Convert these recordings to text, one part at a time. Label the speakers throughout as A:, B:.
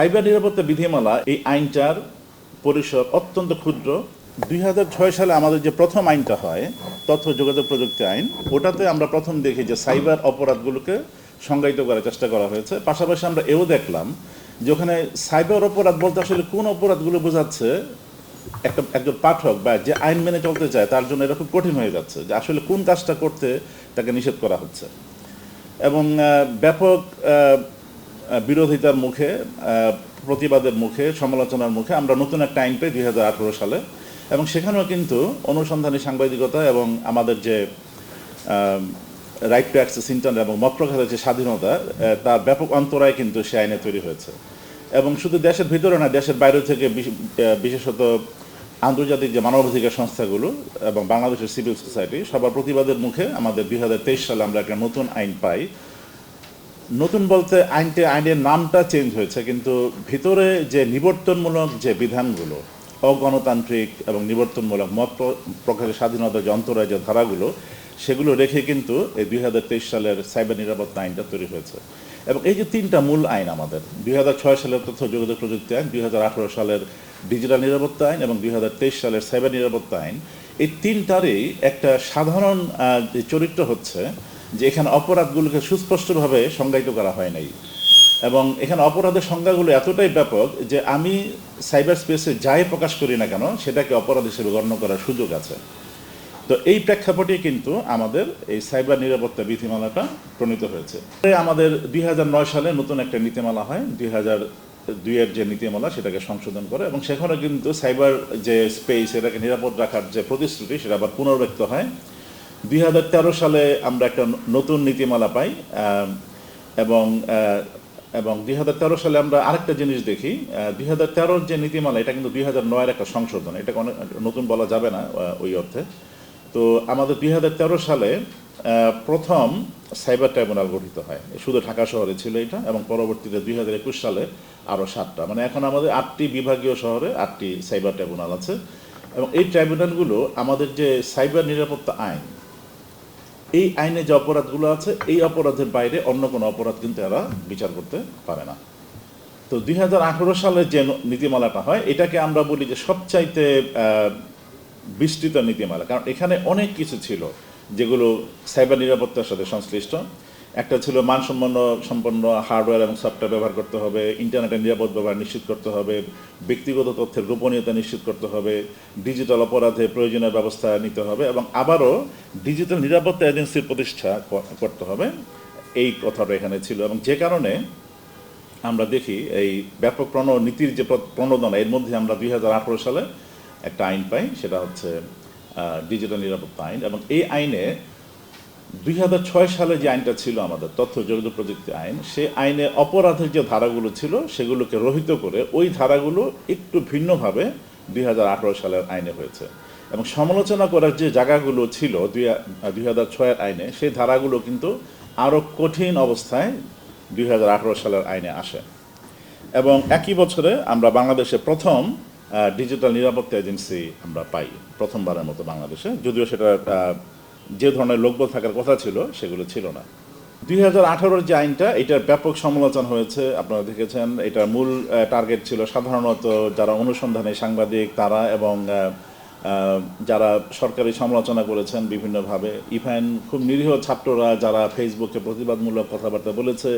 A: Cyber নিরাপত্তা বিধিমালা, এই আইনটার পরিসর অত্যন্ত ক্ষুদ্র। দুই হাজার ছয় সালে আমাদের যে প্রথম আইনটা হয়, তথ্য যোগাযোগ প্রযুক্তি আইন, ওটাতে আমরা প্রথম দেখি যে সাইবার অপরাধগুলোকে সংজ্ঞায়িত করার চেষ্টা করা হয়েছে। পাশাপাশি আমরা এও দেখলাম যে ওখানে সাইবার অপরাধ বলতে আসলে কোন অপরাধগুলো বোঝাচ্ছে একটা, একজন পাঠক বা যে আইন মেনে চলতে চায়, তার জন্য খুব কঠিন হয়ে যাচ্ছে যে আসলে কোন কাজটা করতে তাকে নিষেধ করা হচ্ছে। এবং ব্যাপক বিরোধিতার মুখে প্রতিবাদের মুখে, সমালোচনার মুখে আমরা নতুন একটা আইন পাই দুই হাজার আঠেরো সালে। এবং সেখানেও কিন্তু অনুসন্ধানী সাংবাদিকতা এবং আমাদের যে রাইট টু অ্যাক্সেস ইন্টারনেট এবং মত প্রকাশের যে স্বাধীনতা তার ব্যাপক অন্তরায় কিন্তু সে আইনে তৈরি হয়েছে। এবং শুধু দেশের ভিতরে না, দেশের বাইরে থেকে বিশ- বিশেষত আন্তর্জাতিক যে মানবাধিকার সংস্থাগুলো এবং বাংলাদেশের সিভিল সোসাইটি সবার প্রতিবাদের মুখে আমাদের দুই হাজার তেইশ সালে আমরা একটা নতুন আইন পাই। নতুন বলতে আইনটি, আইনের নামটা চেঞ্জ হয়েছে, কিন্তু ভিতরে যে নিবর্তনমূলক যে বিধানগুলো, অগণতান্ত্রিক এবং নিবর্তনমূলক মত প্রকাশের স্বাধীনতা যে যে ধারাগুলো, সেগুলো রেখে কিন্তু এই দুই হাজার তেইশ সালের সাইবার নিরাপত্তা আইনটা তৈরি হয়েছে। এবং এই যে তিনটা মূল আইন আমাদের, দুই হাজার ছয় সালের তথ্য যোগাযোগ প্রযুক্তি আইন, দুই হাজার আঠেরো সালের ডিজিটাল নিরাপত্তা আইন এবং দুই হাজার তেইশ সালের সাইবার নিরাপত্তা আইন, এই তিনটারই একটা সাধারণ চরিত্র হচ্ছে যে এখানে অপরাধগুলোকে সুস্পষ্টভাবে সংজ্ঞায়িত করা হয় নাই। এবং এখানে অপরাধের সংজ্ঞাগুলো এতটাই ব্যাপক যে আমি সাইবার স্পেসে যাই প্রকাশ করি না কেন, সেটাকে অপরাধ হিসেবে গণ্য করার সুযোগ আছে। তো এই প্রেক্ষাপটে কিন্তু আমাদের এই সাইবার নিরাপত্তা বিধিমালাটা প্রণীত হয়েছে। আমাদের দুই হাজার নয় সালে নতুন একটা নীতিমালা হয়, দুই হাজার দুইয়ের যে নীতিমালা, সেটাকে সংশোধন করে এবং সেখানে কিন্তু সাইবার যে স্পেস এটাকে নিরাপদ রাখার যে প্রতিশ্রুতি, সেটা আবার পুনর্ব্যক্ত হয়। দুই হাজার তেরো সালে আমরা একটা নতুন নীতিমালা পাই এবং এবং দুই হাজার তেরো সালে আমরা আরেকটা জিনিস দেখি দুই হাজার যে নীতিমালা, এটা কিন্তু দুই হাজার নয়ের একটা সংশোধন, এটা অনেক নতুন বলা যাবে না ওই অর্থে। তো আমাদের দুই হাজার তেরো সালে প্রথম সাইবার ট্রাইব্যুনাল গঠিত হয়, শুধু ঢাকা শহরে ছিল এটা, এবং পরবর্তীতে দুই একুশ সালে আরও সাতটা মানে এখন আমাদের আটটি বিভাগীয় শহরে আটটি সাইবার ট্রাইব্যুনাল আছে, এবং এই ট্রাইব্যুনালগুলো আমাদের যে সাইবার নিরাপত্তা আইন এই আইনে যে অপরাধগুলো আছে, এই অপরাধের বাইরে অন্য কোনো অপরাধ কিন্তু এরা বিচার করতে পারে না। তো দুই সালের যে নীতিমালাটা হয়, এটাকে আমরা বলি যে সবচাইতে বিস্তৃত নীতিমালা। কারণ এখানে অনেক কিছু ছিল যেগুলো সাইবার নিরাপত্তার সাথে সংশ্লিষ্ট একটা ছিল মানসম্পন্ন সম্পন্ন হার্ডওয়্যার এবং সফটওয়্যার ব্যবহার করতে হবে ইন্টারনেটের নিরাপদ ব্যবহার নিশ্চিত করতে হবে, ব্যক্তিগত তথ্যের গোপনীয়তা নিশ্চিত করতে হবে ডিজিটাল অপরাধে প্রয়োজনীয় ব্যবস্থা নিতে হবে এবং আবারও ডিজিটাল নিরাপত্তা এজেন্সির প্রতিষ্ঠা করতে হবে। এই কথাটা এখানে ছিল এবং যে কারণে আমরা দেখি এই ব্যাপক প্রণ, নীতির যে প্র- প্রণোদনা, এর মধ্যে আমরা দু হাজার আঠেরো সালে একটা আইন পাই, সেটা হচ্ছে ডিজিটাল নিরাপত্তা আইন এবং এই আইনে দুই হাজার ছয় সালে যে আইনটা ছিল আমাদের, তথ্য যোগাযোগ প্রযুক্তি আইন সে আইনে অপরাধের যে ধারাগুলো ছিল, সেগুলোকে রহিত করে ওই ধারাগুলো একটু ভিন্নভাবে দুই হাজার আঠারো সালের আইনে হয়েছে। এবং সমালোচনা করার যে জায়গাগুলো ছিল দুই হাজার ছয়ের আইনে, সেই ধারাগুলো কিন্তু আরও কঠিন অবস্থায় দুই হাজার আঠেরো সালের আইনে আসে। এবং একই বছরে আমরা বাংলাদেশে প্রথম ডিজিটাল নিরাপত্তা এজেন্সি আমরা পাই, প্রথমবারের মতো বাংলাদেশে। যদিও সেটা যে ধরনের লোকবল থাকার কথা ছিল, সেগুলো ছিল না। দুই হাজার যে আইনটা, এটার ব্যাপক সমালোচনা হয়েছে, আপনারা দেখেছেন। এটার মূল টার্গেট ছিল সাধারণত যারা অনুসন্ধানে সাংবাদিক, তারা এবং যারা সরকারি সমালোচনা করেছেন বিভিন্নভাবে। ইভেন খুব নিরীহ ছাত্ররা যারা ফেসবুকে প্রতিবাদমূলক কথাবার্তা বলেছে,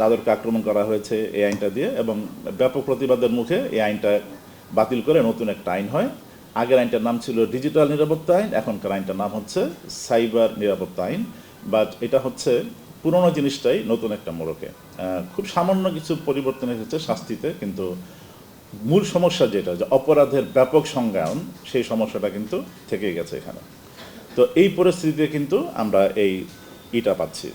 A: তাদেরকে আক্রমণ করা হয়েছে এই আইনটা দিয়ে এবং ব্যাপক প্রতিবাদের মুখে এই আইনটা বাতিল করে নতুন একটা আইন হয়। আগের আইনটার নাম ছিল ডিজিটাল নিরাপত্তা আইন, এখনকার আইনটার নাম হচ্ছে সাইবার নিরাপত্তা আইন। বাট এটা হচ্ছে পুরনো জিনিসটাই, নতুন একটা মোড়কে। খুব সামান্য কিছু পরিবর্তন এসেছে শাস্তিতে, কিন্তু মূল সমস্যা যেটা, যে অপরাধের ব্যাপক সংজ্ঞায়ন, সেই সমস্যাটা কিন্তু থেকে গেছে এখানে। তো এই পরিস্থিতিতে কিন্তু আমরা এই ইটা পাচ্ছি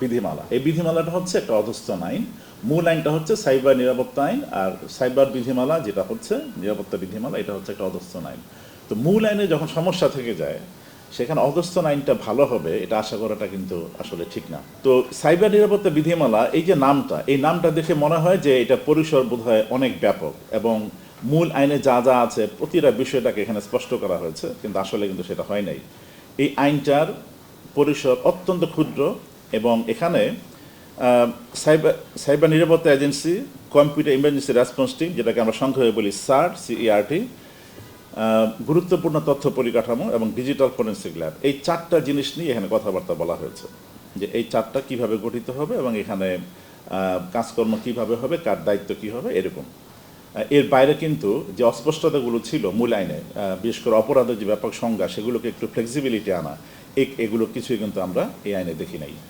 A: বিধিমালা। এই বিধিমালাটা হচ্ছে একটা অধস্থন আইন। মূল আইনটা হচ্ছে সাইবার নিরাপত্তা আইন, আর সাইবার বিধিমালা যেটা হচ্ছে, নিরাপত্তা বিধিমালা, এটা হচ্ছে একটা অধস্থন আইন। তো মূল আইনে যখন সমস্যা থেকে যায়, সেখানে অধস্থন আইনটা ভালো হবে, এটা আশা করাটা কিন্তু আসলে ঠিক না। তো সাইবার নিরাপত্তা বিধিমালা, এই যে নামটা, এই নামটা দেখে মনে হয় যে এটা পরিসর বোধ অনেক ব্যাপক, এবং মূল আইনে যা যা আছে, প্রতিটা বিষয়টাকে এখানে স্পষ্ট করা হয়েছে, কিন্তু আসলে কিন্তু সেটা হয় নাই। এই আইনটার পরিসর অত্যন্ত ক্ষুদ্র এবং এখানে সাইবার সাইবার নিরাপত্তা agency, computer emergency response team, যেটাকে আমরা সংক্ষেপে বলি সার্ট সিইআরটি গুরুত্বপূর্ণ তথ্য পরিকাঠামো এবং ডিজিটাল ফরেন্সিক ল্যাব। এই চারটা জিনিস নিয়ে এখানে কথাবার্তা বলা হয়েছে, যে এই চারটা কীভাবে গঠিত হবে এবং এখানে কাজকর্ম কীভাবে হবে, কার দায়িত্ব কি হবে, এরকম। এর বাইরে কিন্তু যে অস্পষ্টতাগুলো ছিল মূল আইনে বিশেষ করে অপরাধের যে ব্যাপক সংজ্ঞা, সেগুলোকে একটু ফ্লেক্সিবিলিটি আনা এগুলো কিছুই কিন্তু আমরা এই আইনে দেখি নাই।